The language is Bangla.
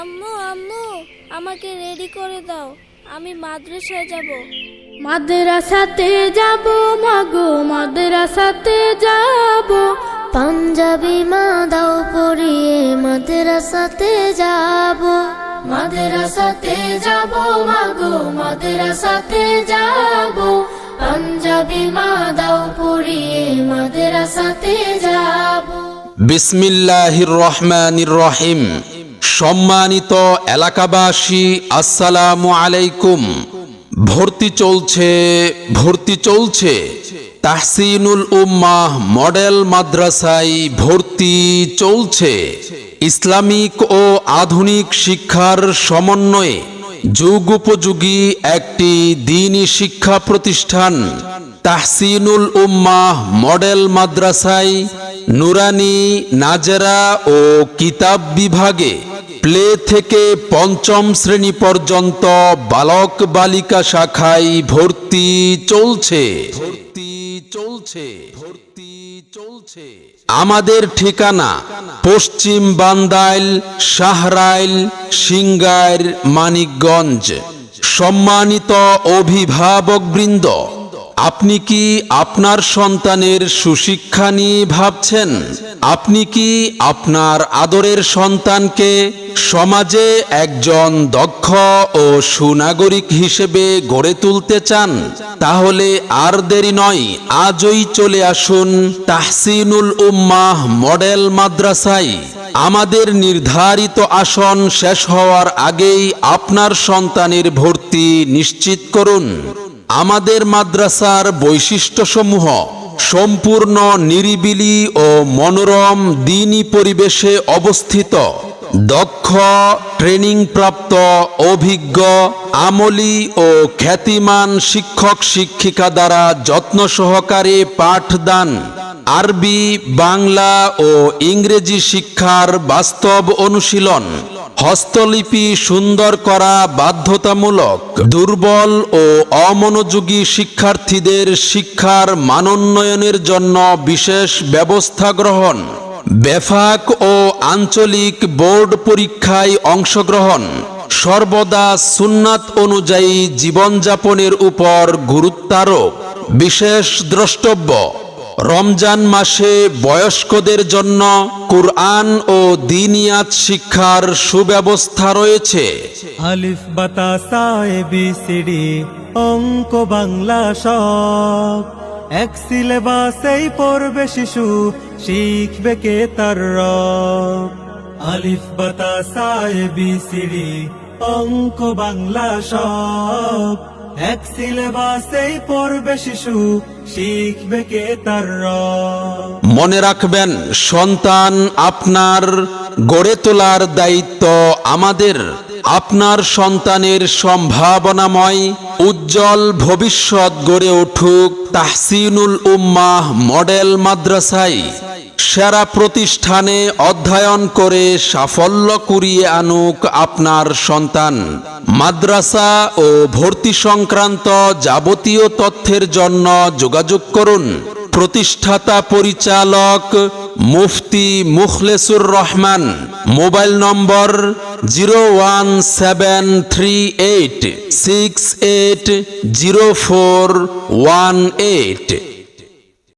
আম্মু আম্মু আমাকে রেডি করে দাও। আমি মাদ্রাসায় যাব। মাদ্রাসাতে যাব মাগো মাদ্রাসাতে যাব। পাঞ্জাবি মা দাও পরিয়ে মাদ্রাসাতে যাব। মাদ্রাসাতে যাব মাগো মাদ্রাসাতে যাব। পাঞ্জাবি মা দাও পরিয়ে মাদ্রাসাতে যাব। বিসমিল্লাহির রহমানির রহিম। সম্মানিত এলাকাবাসী, আসসালামু আলাইকুম। ভর্তি চলছে ভর্তি চলছে তাহসিনুল উম্মাহ মডেল মাদ্রাসায় ভর্তি চলছে। ইসলামিক ও আধুনিক শিক্ষার সমন্বয়ে যুগোপযোগী একটি দিনী শিক্ষা প্রতিষ্ঠান তাহসিনুল উম্মাহ মডেল মাদ্রাসায় নুরানি, নাজেরা ও কিতাব বিভাগে প্লে থেকে পঞ্চম শ্রেণি পর্যন্ত বালক বালিকা শাখায় ভর্তি চলছে। ভর্তি চলছে। ভর্তি চলছে। আমাদের ঠিকানা পশ্চিম বান্দাইল, শাহরাইল, সিঙ্গাইর, মানিকগঞ্জ। সম্মানিত অভিভাবকবৃন্দ আপনি কি আপনার সন্তানের সুশিক্ষা নিয়ে ভাবছেন? আপনি কি আপনার আদরের সন্তানকে সমাজে একজন দক্ষ ও সুনাগরিক হিসেবে গড়ে তুলতে চান? তাহলে আর দেরি নয়, আজই চলে আসুন তাহসিনুল উম্মাহ মডেল মাদ্রাসায়। আমাদের নির্ধারিত আসন শেষ হওয়ার আগেই আপনার সন্তানের ভর্তি নিশ্চিত করুন। আমাদের মাদ্রাসার বৈশিষ্ট্যসমূহ সম্পূর্ণ নিরিবিলি ও মনোরম দিনী পরিবেশে অবস্থিত। দক্ষ ট্রেনিং প্রাপ্ত অভিজ্ঞ, আমলি ও খ্যাতিমান শিক্ষক শিক্ষিকা দ্বারা যত্ন সহকারে পাঠদান, আরবি, বাংলা ও ইংরেজি শিক্ষার বাস্তব অনুশীলন। হস্তলিপি সুন্দর করা বাধ্যতামূলক, দুর্বল ও অমনোযোগী শিক্ষার্থীদের শিক্ষার মানোন্নয়নের জন্য বিশেষ ব্যবস্থা গ্রহণ বেফাক ও আঞ্চলিক বোর্ড পরীক্ষায় অংশগ্রহণ, সর্বদা সুন্নাত অনুযায়ী জীবনযাপনের উপর গুরুত্বারোপ, বিশেষ দ্রষ্টব্য। রমজান মাসে বয়স্কদের জন্য কুরআন ও দিনিয়াত শিক্ষার সুব্যবস্থা রয়েছে। আলিফ বাতাসা এ বি সি ডি অঙ্ক বাংলা সব। এক সিলেবাসেই পড়বে শিশু, শিখবে কে তার রব। আলিফ বাতাসা ডি অঙ্ক বাংলা সব। এক সিলেবাসেই পড়বে শিশু, শিখবে কে তার মনে রাখবেন, সন্তান আপনার গড়ে তোলার দায়িত্ব আমাদের। আপনার সন্তানের সম্ভাবনাময়, উজ্জ্বল ভবিষ্যৎ গড়ে উঠুক তাহসিনুল উম্মাহ মডেল মাদ্রাসায়। সেরা প্রতিষ্ঠানে অধ্যয়ন করে সাফল্য কুড়িয়ে আনুক আপনার সন্তান। মাদ্রাসা ও ভর্তি সংক্রান্ত যাবতীয় তথ্যের জন্য যোগাযোগ করুন। প্রতিষ্ঠাতা পরিচালক Mufti Mukhlesur Rahman. Mobile number zero one seven three eight six eight zero four one eight.